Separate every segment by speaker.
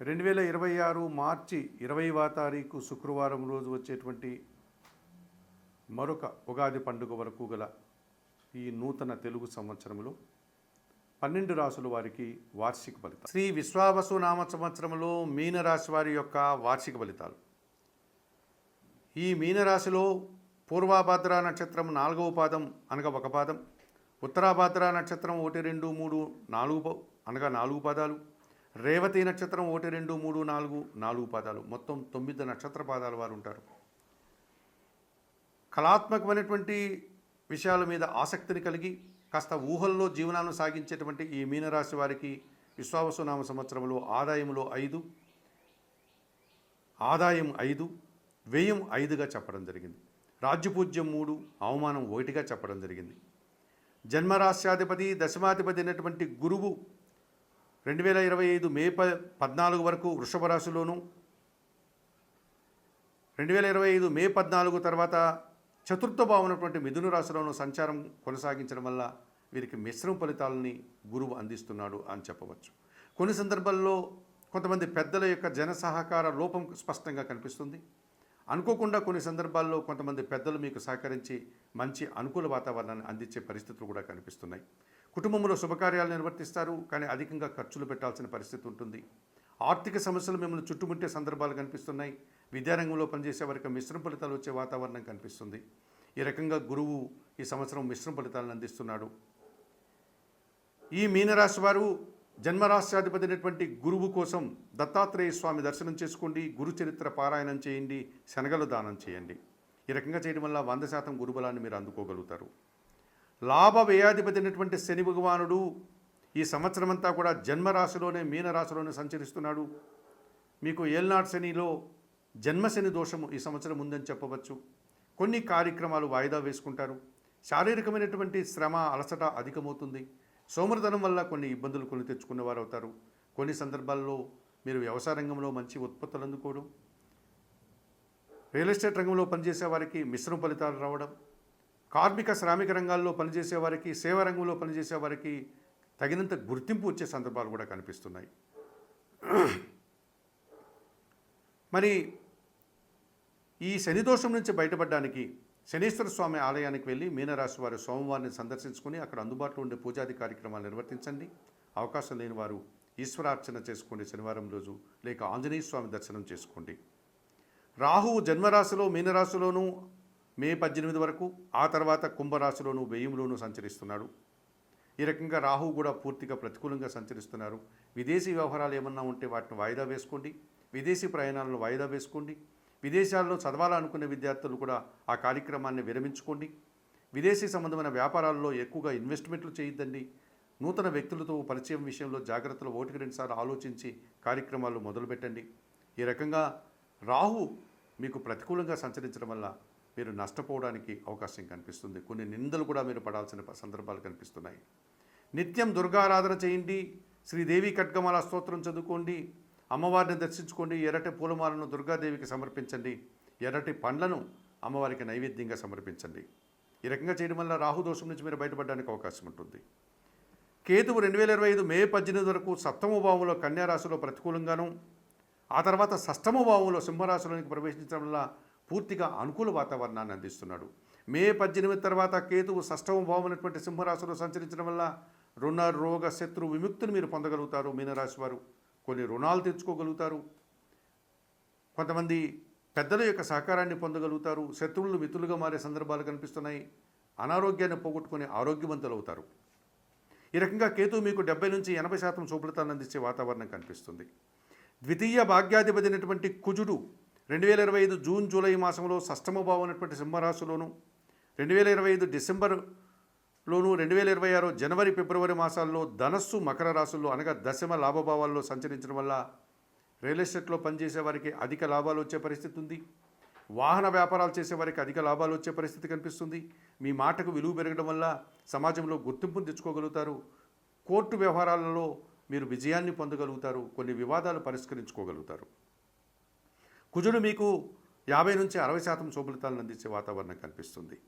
Speaker 1: రెండు వేల ఇరవై ఆరు మార్చి ఇరవైవ తారీఖు శుక్రవారం రోజు వచ్చేటువంటి మరొక ఉగాది పండుగ వరకు గల ఈ నూతన తెలుగు సంవత్సరంలో పన్నెండు రాసుల వారికి వార్షిక ఫలితాలు. శ్రీ విశ్వావసు నామ సంవత్సరంలో మీనరాశి వారి యొక్క వార్షిక ఫలితాలు. ఈ మీనరాశిలో పూర్వాభాద్ర నక్షత్రం నాలుగవ పాదం అనగా ఒక పాదం ఉత్తరాభాద్ర నక్షత్రం ఒకటి రెండు మూడు నాలుగు ప- అనగా నాలుగు పాదాలు రేవతి నక్షత్రం ఒకటి రెండు మూడు నాలుగు నాలుగు పాదాలు. మొత్తం తొమ్మిది నక్షత్ర పాదాల వారు ఉంటారు. కళాత్మకమైనటువంటి విషయాల మీద ఆసక్తిని కలిగి కాస్త ఊహల్లో జీవనాన్ని సాగించేటువంటి ఈ మీనరాశి వారికి విశ్వావసునామ సంవత్సరంలో ఆదాయంలో ఐదు ఆదాయం ఐదు వ్యయం ఐదుగా చెప్పడం జరిగింది. రాజ్యపూజ్యం మూడు అవమానం ఒకటిగా చెప్పడం జరిగింది. జన్మరాశ్యాధిపతి దశమాధిపతి అయినటువంటి గురువు రెండు వేల ఇరవై ఐదు మే ప పద్నాలుగు వరకు వృషభ రాశిలోను రెండు వేల ఇరవై ఐదు మే పద్నాలుగు తర్వాత చతుర్థ భావనటువంటి మిథున రాశిలోను సంచారం కొనసాగించడం వల్ల వీరికి మిశ్రమ ఫలితాలని గురువు అందిస్తున్నాడు అని చెప్పవచ్చు. కొన్ని సందర్భాల్లో కొంతమంది పెద్దల యొక్క జన సహకార లోపం స్పష్టంగా కనిపిస్తుంది. అనుకోకుండా కొన్ని సందర్భాల్లో కొంతమంది పెద్దలు మీకు సహకరించి మంచి అనుకూల వాతావరణాన్ని అందించే పరిస్థితులు కూడా కనిపిస్తున్నాయి. కుటుంబంలో శుభకార్యాలు నిర్వర్తిస్తారు కానీ అధికంగా ఖర్చులు పెట్టాల్సిన పరిస్థితి ఉంటుంది. ఆర్థిక సమస్యలు మిమ్మల్ని చుట్టుముట్టే సందర్భాలు కనిపిస్తున్నాయి. విద్యారంగంలో పనిచేసే వారికి మిశ్రమ ఫలితాలు వచ్చే వాతావరణం కనిపిస్తుంది. ఈ రకంగా గురువు ఈ సంవత్సరం మిశ్రమ ఫలితాలను అందిస్తున్నాడు. ఈ మీనరాశి వారు జన్మరాష్ట్రాధిపతి అయినటువంటి గురువు కోసం దత్తాత్రేయ స్వామి దర్శనం చేసుకోండి గురు చరిత్ర పారాయణం చేయండి శనగలు దానం చేయండి. ఈ రకంగా చేయడం వల్ల వంద శాతం గురుబలాన్ని మీరు అందుకోగలుగుతారు. లాభ వ్యయాధిపతి అయినటువంటి శని భగవానుడు ఈ సంవత్సరం అంతా కూడా జన్మరాశిలోనే మీనరాశిలోనే సంచరిస్తున్నాడు. మీకు ఏల్నాడు శనిలో జన్మశని దోషము ఈ సంవత్సరం ఉందని చెప్పవచ్చు. కొన్ని కార్యక్రమాలు వాయిదా వేసుకుంటారు. శారీరకమైనటువంటి శ్రమ అలసట అధికమవుతుంది. సోమరితనం వల్ల కొన్ని ఇబ్బందులు కొని తెచ్చుకున్నవారు అవుతారు కొన్ని సందర్భాల్లో మీరు వ్యవసాయ రంగంలో మంచి ఉత్పత్తులు అందుకోవడం రియల్ ఎస్టేట్ రంగంలో పనిచేసే వారికి మిశ్రమ ఫలితాలు రావడం కార్మిక శ్రామిక రంగాల్లో పనిచేసే వారికి సేవా రంగంలో పనిచేసే వారికి తగినంత గుర్తింపు వచ్చే సందర్భాలు కూడా కనిపిస్తున్నాయి. మరి ఈ శని దోషం నుంచి బయటపడడానికి శనీశ్వర స్వామి ఆలయానికి వెళ్ళి మీనరాశి వారు సోమవారిని సందర్శించుకుని అక్కడ అందుబాటులో ఉండే పూజాది కార్యక్రమాలు నిర్వర్తించండి. అవకాశం లేని వారు ఈశ్వరార్చన చేసుకోండి శనివారం రోజు లేక ఆంజనేయ స్వామి దర్శనం చేసుకోండి. రాహువు జన్మరాశిలో మీనరాశిలోనూ మే పద్దెనిమిది వరకు ఆ తర్వాత కుంభరాశిలోనూ వెయ్యంలోనూ సంచరిస్తున్నాడు. ఈ రకంగా రాహువు కూడా పూర్తిగా ప్రతికూలంగా సంచరిస్తున్నారు. విదేశీ వ్యవహారాలు ఏమన్నా ఉంటే వాటిని వాయిదా వేసుకోండి. విదేశీ ప్రయాణాలను వాయిదా వేసుకోండి. విదేశాల్లో చదవాలనుకునే విద్యార్థులు కూడా ఆ కార్యక్రమాన్ని విరమించుకోండి. విదేశీ సంబంధమైన వ్యాపారాల్లో ఎక్కువగా ఇన్వెస్ట్మెంట్లు చేయొద్దండి. నూతన వ్యక్తులతో పరిచయం విషయంలో జాగ్రత్తలు ఒకటికి రెండుసార్లు ఆలోచించి కార్యక్రమాలు మొదలుపెట్టండి. ఈ రకంగా రాహు మీకు ప్రతికూలంగా సంచరించడం వల్ల మీరు నష్టపోవడానికి అవకాశం కనిపిస్తుంది. కొన్ని నిందలు కూడా మీరు పడాల్సిన సందర్భాలు కనిపిస్తున్నాయి. నిత్యం దుర్గారాధన చేయండి. శ్రీదేవి ఖడ్గమాల స్తోత్రం చదువుకోండి. అమ్మవారిని దర్శించుకోండి. ఎర్రటి పూలమాలను దుర్గాదేవికి సమర్పించండి. ఎర్రటి పండ్లను అమ్మవారికి నైవేద్యంగా సమర్పించండి. ఈ రకంగా చేయడం వల్ల రాహు దోషం నుంచి మీరు బయటపడడానికి అవకాశం ఉంటుంది. కేతువు రెండు వేల ఇరవై ఐదు మే పద్దెనిమిది వరకు సప్తమ భావంలో కన్యారాశిలో ప్రతికూలంగాను ఆ తర్వాత షష్టమ భావంలో సింహరాశిలోనికి ప్రవేశించడం వల్ల పూర్తిగా అనుకూల వాతావరణాన్ని అందిస్తున్నాడు. మే పద్దెనిమిది తర్వాత కేతువు షష్టమ భావం అనేటువంటి సింహరాశిలో సంచరించడం వల్ల రుణ రోగ శత్రు విముక్తిని మీరు పొందగలుగుతారు మీనరాశి వారు. కొన్ని రుణాలు తెచ్చుకోగలుగుతారు. కొంతమంది పెద్దల యొక్క సహకారాన్ని పొందగలుగుతారు. శత్రువులు మిత్రులుగా మారే సందర్భాలు కనిపిస్తున్నాయి. అనారోగ్యాన్ని పోగొట్టుకుని ఆరోగ్యవంతులు అవుతారు. ఈ రకంగా కేతు మీకు డెబ్బై నుంచి ఎనభై శాతం శుభ్రతను అందించే వాతావరణం కనిపిస్తుంది. ద్వితీయ భాగ్యాధిపతి అయినటువంటి కుజుడు రెండు వేల ఇరవై ఐదు జూన్ జూలై మాసంలో షష్టమ భావం అయినటువంటి సింహరాశిలోను రెండు వేల ఇరవై ఐదు డిసెంబర్ లోను రెండు వేల ఇరవై ఆరు జనవరి ఫిబ్రవరి మాసాల్లో ధనస్సు మకర రాశుల్లో అనగా దశమ లాభభావాల్లో సంచరించడం వల్ల రియల్ ఎస్టేట్లో పనిచేసే వారికి అధిక లాభాలు వచ్చే పరిస్థితి ఉంది. వాహన వ్యాపారాలు చేసే వారికి అధిక లాభాలు వచ్చే పరిస్థితి కనిపిస్తుంది. మీ మాటకు విలువ పెరగడం వల్ల సమాజంలో గుర్తింపును తెచ్చుకోగలుగుతారు. కోర్టు వ్యవహారాలలో మీరు విజయాన్ని పొందగలుగుతారు. కొన్ని వివాదాలు పరిష్కరించుకోగలుగుతారు. కుజుడు మీకు యాభై నుంచి అరవై శాతం శుభలితాలను అందించే వాతావరణం కనిపిస్తుంది.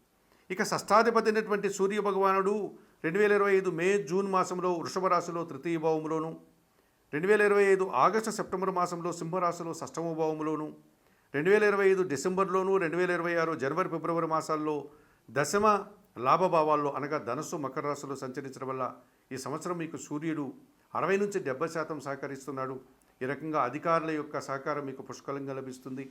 Speaker 1: ఇక షష్టాధిపతి అయినటువంటి సూర్య భగవానుడు రెండు వేల ఇరవై ఐదు మే జూన్ మాసంలో వృషభ రాశిలో తృతీయ భావంలోను రెండు వేల ఇరవై ఐదు ఆగస్టు సెప్టెంబర్ మాసంలో సింహరాశిలో షష్టమ భావంలోను రెండు వేల ఇరవై ఐదు డిసెంబర్లోను రెండు వేల ఇరవై ఆరు జనవరి ఫిబ్రవరి మాసాల్లో దశమ లాభభావాల్లో అనగా ధనస్సు మకర రాశిలో సంచరించడం వల్ల ఈ సంవత్సరం మీకు సూర్యుడు అరవై నుంచి డెబ్బై శాతం సహకరిస్తున్నాడు. ఈ రకంగా అధికారుల యొక్క సహకారం మీకు పుష్కలంగా లభిస్తుంది.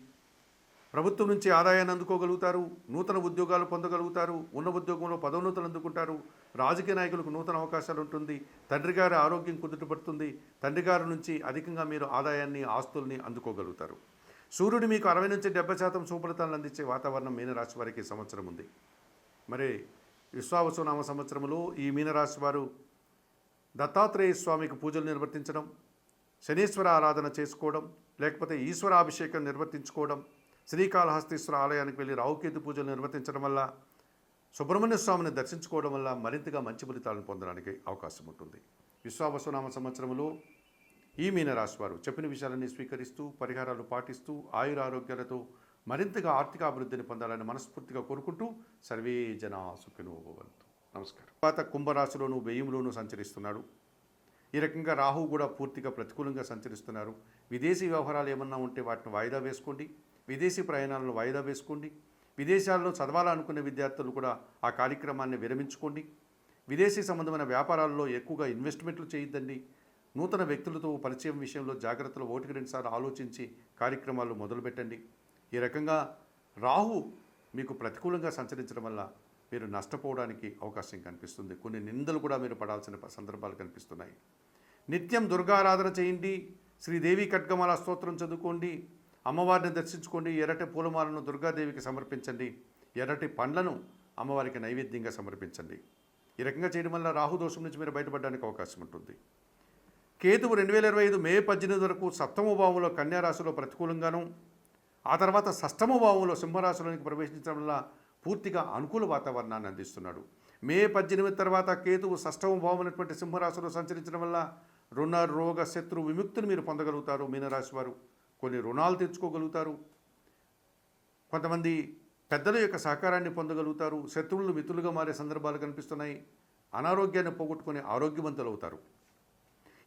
Speaker 1: ప్రభుత్వం నుంచి ఆదాయాన్ని అందుకోగలుగుతారు నూతన ఉద్యోగాలు పొందగలుగుతారు ఉన్న ఉద్యోగంలో పదోన్నతులు అందుకుంటారు. రాజకీయ నాయకులకు నూతన అవకాశాలు ఉంటుంది. తండ్రి గారి ఆరోగ్యం కుదుటపడుతుంది. తండ్రి గారి నుంచి అధికంగా మీరు ఆదాయాన్ని ఆస్తుల్ని అందుకోగలుగుతారు. సూర్యుడు మీకు అరవై నుంచి డెబ్బై శాతం సుఫలితాలను అందించే వాతావరణం మీనరాశి వారికి సంవత్సరం ఉంది. మరి విశ్వావసునామ సంవత్సరంలో ఈ మీనరాశి వారు దత్తాత్రేయ స్వామికి పూజలు నిర్వర్తించడం శనీశ్వర ఆరాధన చేసుకోవడం లేకపోతే ఈశ్వరాభిషేకం నిర్వర్తించుకోవడం శ్రీకాళహస్తీశ్వర ఆలయానికి వెళ్ళి రావుకేతు పూజలు నిర్వర్తించడం వల్ల సుబ్రహ్మణ్య స్వామిని దర్శించుకోవడం వల్ల మరింతగా మంచి ఫలితాలను పొందడానికి అవకాశం ఉంటుంది. విశ్వావసునామ సంవత్సరంలో ఈ మీనరాశి వారు చెప్పిన విషయాలన్నీ స్వీకరిస్తూ పరిహారాలు పాటిస్తూ ఆయురారోగ్యాలతో మరింతగా ఆర్థిక అభివృద్ధిని పొందాలని మనస్ఫూర్తిగా కోరుకుంటూ సర్వే జన సుఖినోభవంతు నమస్కారం. తర్వాత కుంభరాశిలోను వ్యయంలోనూ సంచరిస్తున్నాడు. ఈ రకంగా రాహు కూడా పూర్తిగా ప్రతికూలంగా సంచరిస్తున్నారు. విదేశీ వ్యవహారాలు ఏమన్నా ఉంటే వాటిని వాయిదా వేసుకోండి. విదేశీ ప్రయాణాలను వాయిదా వేసుకోండి. విదేశాల్లో చదవాలనుకునే విద్యార్థులు కూడా ఆ కార్యక్రమాన్ని విరమించుకోండి. విదేశీ సంబంధమైన వ్యాపారాల్లో ఎక్కువగా ఇన్వెస్ట్మెంట్లు చేయొద్దండి. నూతన వ్యక్తులతో పరిచయం విషయంలో జాగ్రత్తలు ఒకటికి రెండుసార్లు ఆలోచించి కార్యక్రమాలు మొదలుపెట్టండి. ఈ రకంగా రాహు మీకు ప్రతికూలంగా సంచరించడం వల్ల మీరు నష్టపోవడానికి అవకాశం కనిపిస్తుంది. కొన్ని నిందలు కూడా మీరు పడాల్సిన సందర్భాలు కనిపిస్తున్నాయి. నిత్యం దుర్గారాధన చేయండి. శ్రీదేవి ఖడ్గమాల స్తోత్రం చదువుకోండి. అమ్మవారిని దర్శించుకోండి. ఎర్రటి పూలమాలను దుర్గాదేవికి సమర్పించండి. ఎర్రటి పండ్లను అమ్మవారికి నైవేద్యంగా సమర్పించండి. ఈ రకంగా చేయడం వల్ల రాహు దోషం నుంచి మీరు బయటపడడానికి అవకాశం ఉంటుంది. కేతువు రెండు వేల ఇరవై ఐదు మే పద్దెనిమిది వరకు సప్తమ భావంలో కన్యారాశిలో ప్రతికూలంగాను ఆ తర్వాత షష్టమ భావంలో సింహరాశిలోనికి ప్రవేశించడం వల్ల పూర్తిగా అనుకూల వాతావరణాన్ని అందిస్తున్నాడు. మే పద్దెనిమిది తర్వాత కేతువు షష్టమ భావం అయినటువంటి సింహరాశిలో సంచరించడం వల్ల రుణ రోగ శత్రు విముక్తిని మీరు పొందగలుగుతారు మీనరాశి వారు. కొన్ని రుణాలు తెచ్చుకోగలుగుతారు. కొంతమంది పెద్దల యొక్క సహకారాన్ని పొందగలుగుతారు. శత్రువులు మిత్రులుగా మారే సందర్భాలు కనిపిస్తున్నాయి. అనారోగ్యాన్ని పోగొట్టుకుని ఆరోగ్యవంతులు అవుతారు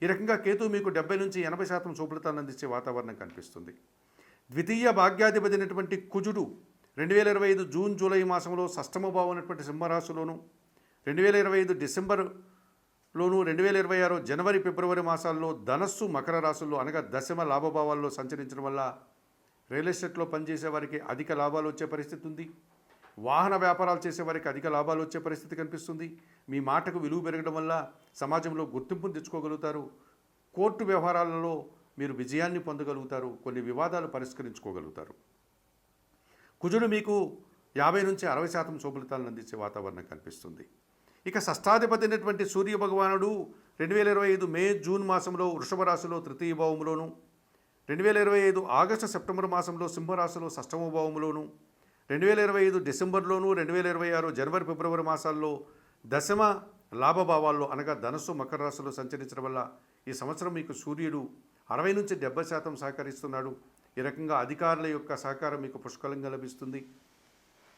Speaker 1: ఈ రకంగా కేతు మీకు డెబ్బై నుంచి ఎనభై శాతం శుభ్రతాన్ని అందించే వాతావరణం కనిపిస్తుంది. ద్వితీయ భాగ్యాధిపతి అయినటువంటి కుజుడు రెండు వేల ఇరవై ఐదు జూన్ జూలై మాసంలో షష్టమ భావం అయినటువంటి సింహరాశిలోను రెండు వేల ఇరవై ఐదు లోను రెండు వేల ఇరవై ఆరు జనవరి ఫిబ్రవరి మాసాల్లో ధనస్సు మకర రాశుల్లో అనగా దశమ లాభభావాల్లో సంచరించడం వల్ల రియల్ ఎస్టేట్లో పనిచేసే వారికి అధిక లాభాలు వచ్చే పరిస్థితి ఉంది. వాహన వ్యాపారాలు చేసే వారికి అధిక లాభాలు వచ్చే పరిస్థితి కనిపిస్తుంది. మీ మాటకు విలువ పెరగడం వల్ల సమాజంలో గుర్తింపును తెచ్చుకోగలుగుతారు. కోర్టు వ్యవహారాలలో మీరు విజయాన్ని పొందగలుగుతారు. కొన్ని వివాదాలు పరిష్కరించుకోగలుగుతారు. కుజుడు మీకు యాభై నుంచి అరవై శాతం శుభలితాలను అందించే వాతావరణం కనిపిస్తుంది. ఇక షష్టాధిపతి అయినటువంటి సూర్య భగవానుడు రెండు వేల ఇరవై ఐదు మే జూన్ మాసంలో వృషభ రాశిలో తృతీయ భావంలోను రెండు వేల ఇరవై ఐదు ఆగస్టు సెప్టెంబర్ మాసంలో సింహరాశిలో షష్టమ భావంలోను రెండు వేల ఇరవై ఐదు డిసెంబర్లోను రెండు వేల ఇరవై ఆరు జనవరి ఫిబ్రవరి మాసాల్లో దశమ లాభభావాల్లో అనగా ధనస్సు మకర రాశిలో సంచరించడం వల్ల ఈ సంవత్సరం మీకు సూర్యుడు అరవై నుంచి డెబ్బై శాతం సహకరిస్తున్నాడు. ఈ రకంగా అధికారుల యొక్క సహకారం మీకు పుష్కలంగా లభిస్తుంది.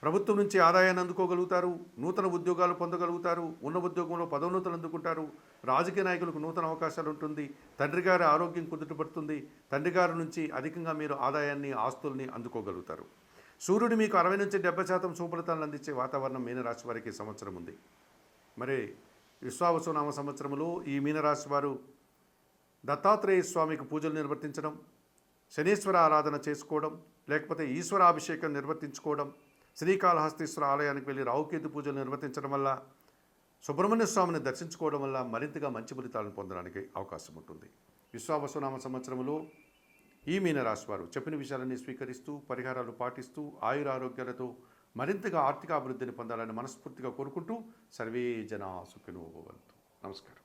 Speaker 1: ప్రభుత్వం నుంచి ఆదాయాన్ని అందుకోగలుగుతారు నూతన ఉద్యోగాలు పొందగలుగుతారు ఉన్న ఉద్యోగంలో పదోన్నతులు అందుకుంటారు. రాజకీయ నాయకులకు నూతన అవకాశాలు ఉంటుంది తండ్రి గారి ఆరోగ్యం కుదుటపడుతుంది తండ్రి గారి నుంచి అధికంగా మీరు ఆదాయాన్ని ఆస్తుల్ని అందుకోగలుగుతారు. సూర్యుడు మీకు అరవై నుంచి డెబ్బై శాతం సుఫలితాలను అందించే వాతావరణం మీనరాశి వారికి సంవత్సరం ఉంది. మరి విశ్వావసునామ సంవత్సరంలో ఈ మీనరాశి వారు దత్తాత్రేయ స్వామికి పూజలు నిర్వర్తించడం శనీశ్వర ఆరాధన చేసుకోవడం లేకపోతే ఈశ్వరాభిషేకం నిర్వర్తించుకోవడం శ్రీకాళహస్తీశ్వర ఆలయానికి వెళ్ళి రావుకేతు పూజలు నిర్వర్తించడం వల్ల సుబ్రహ్మణ్య స్వామిని దర్శించుకోవడం వల్ల మరింతగా మంచి ఫలితాలను పొందడానికి అవకాశం ఉంటుంది. విశ్వావసునామ సంవత్సరంలో ఈ మీనరాశి వారు చెప్పిన విషయాలన్నీ స్వీకరిస్తూ పరిహారాలు పాటిస్తూ ఆయురారోగ్యాలతో మరింతగా ఆర్థిక అభివృద్ధిని పొందాలని మనస్ఫూర్తిగా కోరుకుంటూ సర్వే జన సుఖినోభవంతు నమస్కారం.